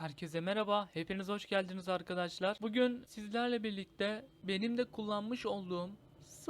Herkese merhaba, hepiniz hoş geldiniz arkadaşlar. Bugün sizlerle birlikte benim de kullanmış olduğum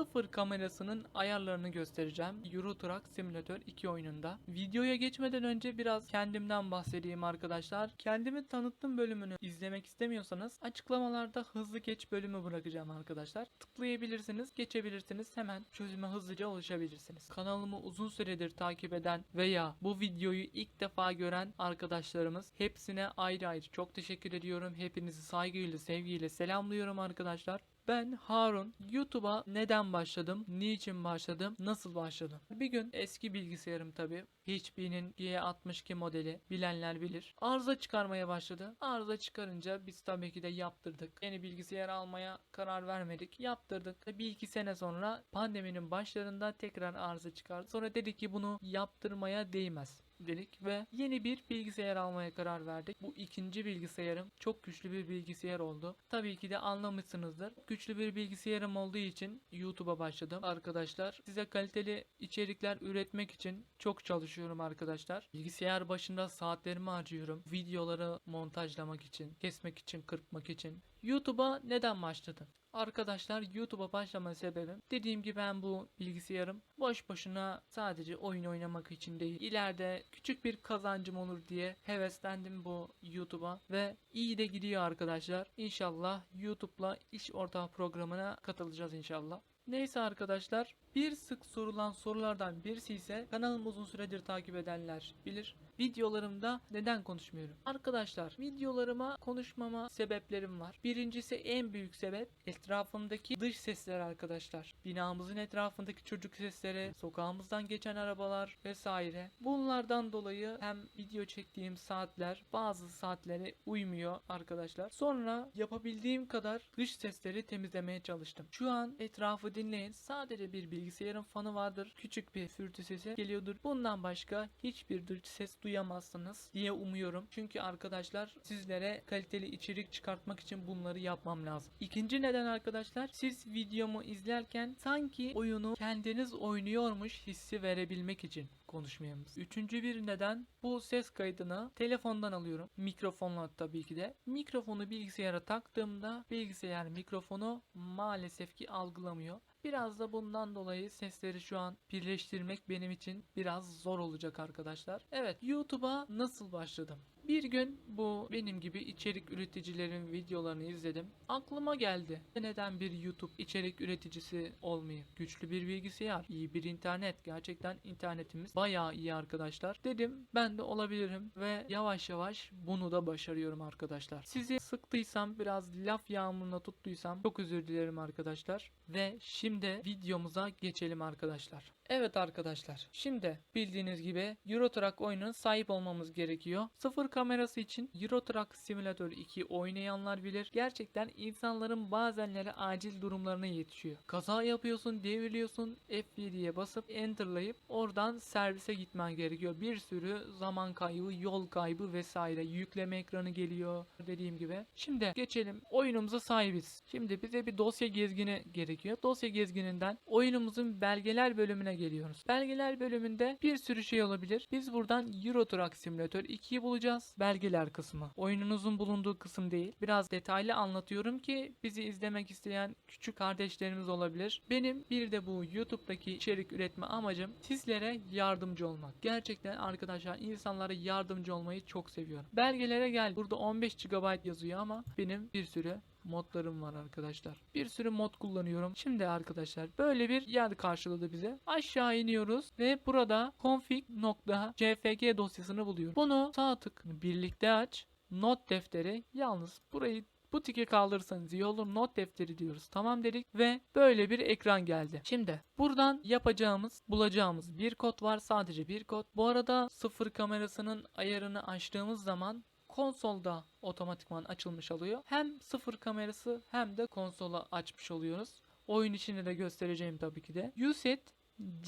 sıfır kamerasının ayarlarını göstereceğim. Euro Truck Simulator 2 oyununda. Videoya geçmeden önce biraz kendimden bahsedeyim arkadaşlar. Kendimi tanıttım bölümünü izlemek istemiyorsanız açıklamalarda hızlı geç bölümü bırakacağım arkadaşlar. Tıklayabilirsiniz, geçebilirsiniz. Hemen çözüme hızlıca ulaşabilirsiniz. Kanalımı uzun süredir takip eden veya bu videoyu ilk defa gören arkadaşlarımız hepsine ayrı ayrı çok teşekkür ediyorum. Hepinizi saygıyla, sevgiyle selamlıyorum arkadaşlar. Ben Harun. YouTube'a neden başladım? Niçin başladım? Nasıl başladım? Bir gün eski bilgisayarım tabi. HP'nin G62 modeli bilenler bilir. Arıza çıkarmaya başladı. Arıza çıkarınca biz tabii ki de yaptırdık. Yeni bilgisayar almaya karar vermedik. Yaptırdık. Bir iki sene sonra pandeminin başlarında tekrar arıza çıkardı. Sonra dedik ki bunu yaptırmaya değmez dedik ve yeni bir bilgisayar almaya karar verdik. Bu ikinci bilgisayarım çok güçlü bir bilgisayar oldu. Tabii ki de anlamışsınızdır. Güçlü bir bilgisayarım olduğu için YouTube'a başladım arkadaşlar. Size kaliteli içerikler üretmek için çok çalışıyorum arkadaşlar. Bilgisayar başında saatlerimi harcıyorum. Videoları montajlamak için, kesmek için, kırpmak için. YouTube'a neden başladım? Arkadaşlar YouTube'a başlama sebebim dediğim gibi ben bu bilgisayarım boş boşuna sadece oyun oynamak için değil. İleride küçük bir kazancım olur diye heveslendim bu YouTube'a ve iyi de gidiyor arkadaşlar. İnşallah YouTube'la iş ortağı programına katılacağız inşallah. Neyse arkadaşlar bir sık sorulan sorulardan birisi ise kanalımı uzun süredir takip edenler bilir. Videolarımda neden konuşmuyorum? Arkadaşlar videolarıma konuşmama sebeplerim var. Birincisi en büyük sebep etrafımdaki dış sesler arkadaşlar. Binamızın etrafındaki çocuk sesleri, sokağımızdan geçen arabalar vesaire. Bunlardan dolayı hem video çektiğim saatler bazı saatlere uymuyor arkadaşlar. Sonra yapabildiğim kadar dış sesleri temizlemeye çalıştım. Şu an etrafı dinleyin. Sadece bir bilgisayarın fanı vardır. Küçük bir sürtü sesi geliyordur. Bundan başka hiçbir dış ses duyamazsınız diye umuyorum. Çünkü arkadaşlar sizlere kaliteli içerik çıkartmak için bunları yapmam lazım. İkinci neden arkadaşlar siz videomu izlerken sanki oyunu kendiniz oynuyormuş hissi verebilmek için konuşmayalım. Üçüncü bir neden bu ses kaydını telefondan alıyorum. Mikrofonla tabii ki de. Mikrofonu bilgisayara taktığımda bilgisayar mikrofonu maalesef ki algılamıyor. Biraz da bundan dolayı sesleri şu an birleştirmek benim için biraz zor olacak arkadaşlar. Evet YouTube'a nasıl başladım? Bir gün bu benim gibi içerik üreticilerin videolarını izledim. Aklıma geldi. Neden bir YouTube içerik üreticisi olmayayım? Güçlü bir bilgisayar, iyi bir internet. Gerçekten internetimiz bayağı iyi arkadaşlar. Dedim ben de olabilirim ve yavaş yavaş bunu da başarıyorum arkadaşlar. Sizi sıktıysam biraz laf yağmuruna tuttuysam çok özür dilerim arkadaşlar. Ve şimdi videomuza geçelim arkadaşlar. Evet arkadaşlar. Şimdi bildiğiniz gibi Euro Truck oyununa sahip olmamız gerekiyor. Sıfır kamerası için Euro Truck Simulator 2 oynayanlar bilir. Gerçekten insanların bazenleri acil durumlarına yetişiyor. Kaza yapıyorsun, devriliyorsun, F7'ye basıp enterlayıp oradan servise gitmen gerekiyor. Bir sürü zaman kaybı, yol kaybı vesaire. Yükleme ekranı geliyor dediğim gibi. Şimdi geçelim. Oyunumuza sahibiz. Şimdi bize bir dosya gezgini gerekiyor. Dosya gezgininden oyunumuzun belgeler bölümüne geliyoruz. Belgeler bölümünde bir sürü şey olabilir. Biz buradan Euro Truck Simulator 2'yi bulacağız. Belgeler kısmı. Oyununuzun bulunduğu kısım değil. Biraz detaylı anlatıyorum ki bizi izlemek isteyen küçük kardeşlerimiz olabilir. Benim bir de bu YouTube'daki içerik üretme amacım sizlere yardımcı olmak. Gerçekten arkadaşlar insanlara yardımcı olmayı çok seviyorum. Belgelere gel. Burada 15 GB yazıyor ama benim bir sürü modlarım var arkadaşlar. Bir sürü mod kullanıyorum. Şimdi arkadaşlar böyle bir yer karşıladı bize. Aşağı iniyoruz ve burada config.jpg dosyasını buluyoruz. Bunu sağ tık birlikte aç. Not defteri yalnız burayı bu tiki kaldırırsanız iyi olur. Not defteri diyoruz. Tamam dedik ve böyle bir ekran geldi. Şimdi buradan yapacağımız, bulacağımız bir kod var. Sadece bir kod. Bu arada sıfır kamerasının ayarını açtığımız zaman konsolda otomatikman açılmış oluyor. Hem sıfır kamerası hem de konsola açmış oluyoruz. Oyun içinde de göstereceğim tabii ki de. Used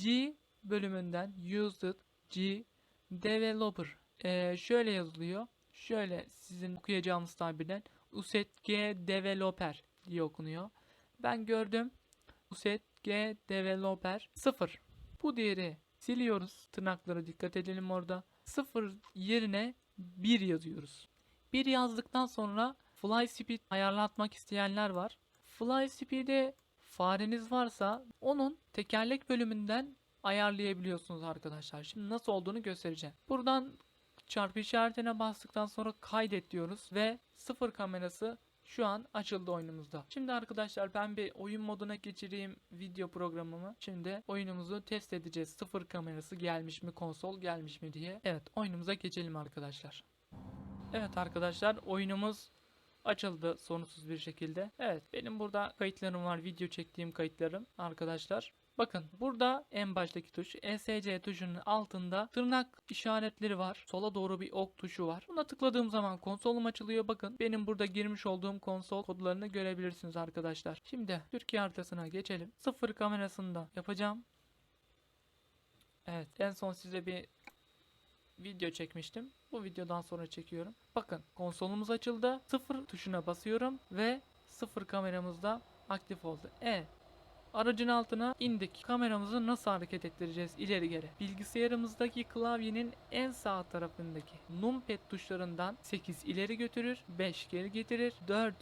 G bölümünden Used G Developer Ee, şöyle yazılıyor. Şöyle sizin okuyacağınız tabirden Used G Developer diye okunuyor. Ben gördüm. Used G Developer 0. Bu değeri siliyoruz. Tırnaklara dikkat edelim orada. 0 yerine 1 yazıyoruz. Bir yazdıktan sonra fly speed ayarlatmak isteyenler var. Fly speed'e fareniz varsa onun tekerlek bölümünden ayarlayabiliyorsunuz arkadaşlar. Şimdi nasıl olduğunu göstereceğim. Buradan çarpı işaretine bastıktan sonra kaydet diyoruz ve sıfır kamerası şu an açıldı oyunumuzda. Şimdi arkadaşlar ben bir oyun moduna geçireyim video programımı. Şimdi oyunumuzu test edeceğiz. Sıfır kamerası gelmiş mi, konsol gelmiş mi diye. Evet oyunumuza geçelim arkadaşlar. Evet arkadaşlar oyunumuz açıldı sorunsuz bir şekilde. Evet benim burada kayıtlarım var. Video çektiğim kayıtlarım arkadaşlar. Bakın burada en baştaki tuş ESC tuşunun altında tırnak işaretleri var. Sola doğru bir ok tuşu var. Buna tıkladığım zaman konsolum açılıyor. Bakın benim burada girmiş olduğum konsol kodlarını görebilirsiniz arkadaşlar. Şimdi Türkiye haritasına geçelim. Sıfır kamerasında yapacağım. Evet en son size bir video çekmiştim. Bu videodan sonra çekiyorum. Bakın konsolumuz açıldı. Sıfır tuşuna basıyorum ve sıfır kameramız da aktif oldu. E Aracın altına indik. Kameramızı nasıl hareket ettireceğiz ileri geri? Bilgisayarımızdaki klavyenin en sağ tarafındaki numpad tuşlarından 8 ileri götürür, 5 geri getirir, 4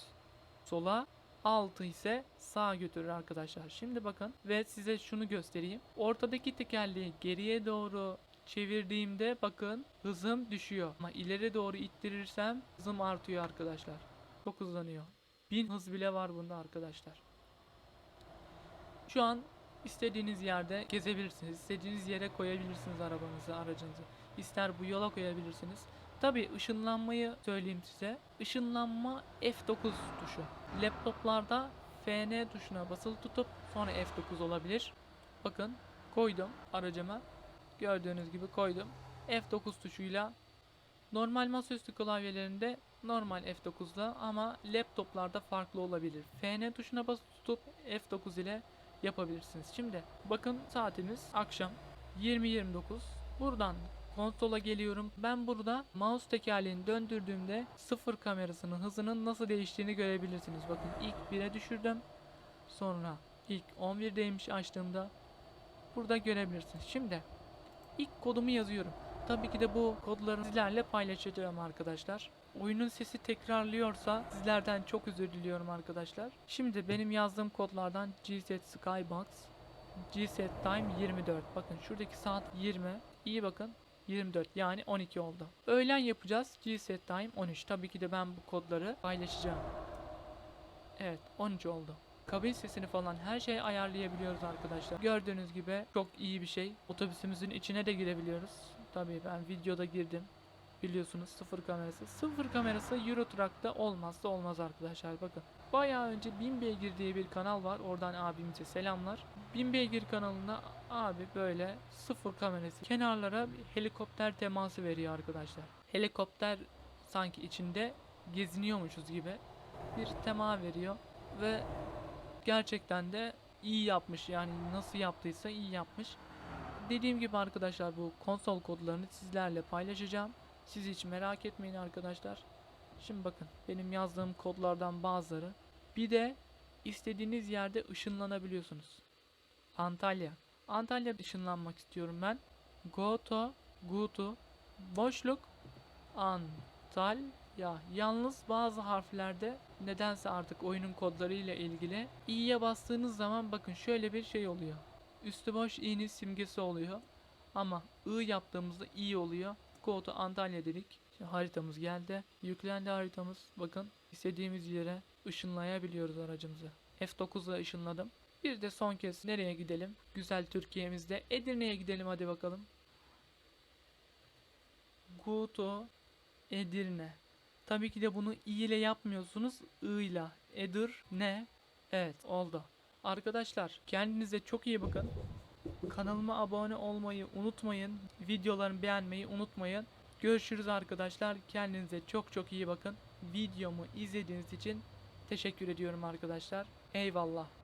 sola, 6 ise sağa götürür arkadaşlar. Şimdi bakın ve size şunu göstereyim. Ortadaki tekerleği geriye doğru çevirdiğimde bakın hızım düşüyor. Ama ileri doğru ittirirsem hızım artıyor arkadaşlar. Çok hızlanıyor. 1000 hız bile var bunda arkadaşlar. Şu an istediğiniz yerde gezebilirsiniz. İstediğiniz yere koyabilirsiniz arabanızı, aracınızı. İster bu yola koyabilirsiniz. Tabi ışınlanmayı söyleyeyim size. Işınlanma F9 tuşu. Laptoplarda FN tuşuna basılı tutup sonra F9 olabilir. Bakın koydum aracıma. Gördüğünüz gibi koydum. F9 tuşuyla normal masaüstü klavyelerinde normal F9'da ama laptoplarda farklı olabilir. FN tuşuna basılı tutup F9 ile yapabilirsiniz. Şimdi bakın saatimiz akşam 20.29. Buradan konsola geliyorum. Ben burada mouse tekerleğini döndürdüğümde sıfır kamerasının hızının nasıl değiştiğini görebilirsiniz. Bakın ilk 1'e düşürdüm. Sonra ilk 11'deymiş açtığımda burada görebilirsiniz. Şimdi ilk kodumu yazıyorum. Tabii ki de bu kodları sizlerle paylaşacağım arkadaşlar. Oyunun sesi tekrarlıyorsa sizlerden çok özür diliyorum arkadaşlar. Şimdi benim yazdığım kodlardan GZ Skybox, GZ Time 24. Bakın şuradaki saat 20. İyi bakın. 24 yani 12 oldu. Öğlen yapacağız. GZ Time 13. Tabii ki de ben bu kodları paylaşacağım. Evet 13 oldu. Kabin sesini falan her şeyi ayarlayabiliyoruz arkadaşlar. Gördüğünüz gibi çok iyi bir şey. Otobüsümüzün içine de girebiliyoruz. Tabii ben videoda girdim. Biliyorsunuz sıfır kamerası. Sıfır kamerası Euro Truck'ta olmazsa olmaz arkadaşlar. Bakın bayağı önce Bin Beygir diye bir kanal var. Oradan abimize selamlar. Bin Beygir kanalında abi böyle sıfır kamerası. Kenarlara helikopter teması veriyor arkadaşlar. Helikopter sanki içinde geziniyormuşuz gibi bir tema veriyor ve gerçekten de iyi yapmış yani nasıl yaptıysa iyi yapmış. Dediğim gibi arkadaşlar bu konsol kodlarını sizlerle paylaşacağım. Siz hiç merak etmeyin arkadaşlar. Şimdi bakın benim yazdığım kodlardan bazıları. Bir de istediğiniz yerde ışınlanabiliyorsunuz. Antalya. Antalya ışınlanmak istiyorum ben. Go to, go to, boşluk, Antalya. Yalnız bazı harflerde nedense artık oyunun kodları ile ilgili i'ye bastığınız zaman bakın şöyle bir şey oluyor. Üstü boş i'nin simgesi oluyor. Ama i yaptığımızda i oluyor. To Antalya dedik. Şimdi haritamız geldi. Yüklendi haritamız. Bakın istediğimiz yere ışınlayabiliyoruz aracımızı. F9'la ışınladım. Bir de son kez nereye gidelim? Güzel Türkiye'mizde. Edirne'ye gidelim hadi bakalım. Guto Edirne. Tabii ki de bunu i ile yapmıyorsunuz. I ile. Edir ne? Evet oldu. Arkadaşlar kendinize çok iyi bakın. Kanalıma abone olmayı unutmayın. Videolarımı beğenmeyi unutmayın. Görüşürüz arkadaşlar. Kendinize çok çok iyi bakın. Videomu izlediğiniz için teşekkür ediyorum arkadaşlar. Eyvallah.